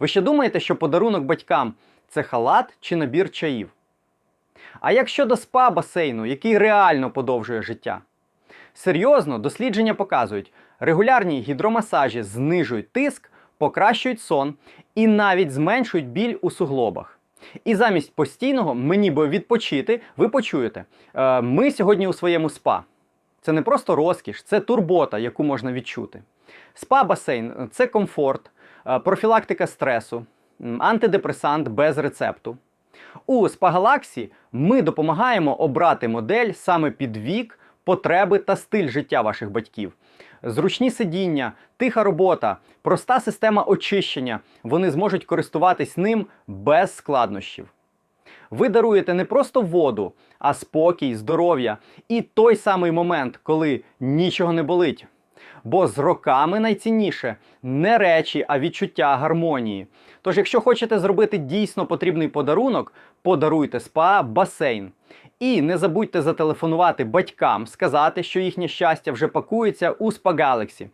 Ви ще думаєте, що подарунок батькам це халат чи набір чаїв? А як щодо спа басейну, який реально подовжує життя? Серйозно, дослідження показують, регулярні гідромасажі знижують тиск, покращують сон і навіть зменшують біль у суглобах. І замість постійного мені би відпочити, ви почуєте. е, Ми сьогодні у своєму спа. Це не просто розкіш, це турбота, яку можна відчути. Спа-басейн це комфорт, профілактика стресу, антидепресант без рецепту. У Спа-Галаксі ми допомагаємо обрати модель саме під вік, потреби та стиль життя ваших батьків. Зручні сидіння, тиха робота, проста система очищення. Вони зможуть користуватись ним без складнощів. Ви даруєте не просто воду, а спокій, здоров'я і той самий момент, коли нічого не болить. Бо з роками найцінніше не речі, а відчуття гармонії. Тож, якщо хочете зробити дійсно потрібний подарунок, подаруйте спа басейн. І не забудьте зателефонувати батькам, сказати, що їхнє щастя вже пакується у Спа Galaxy.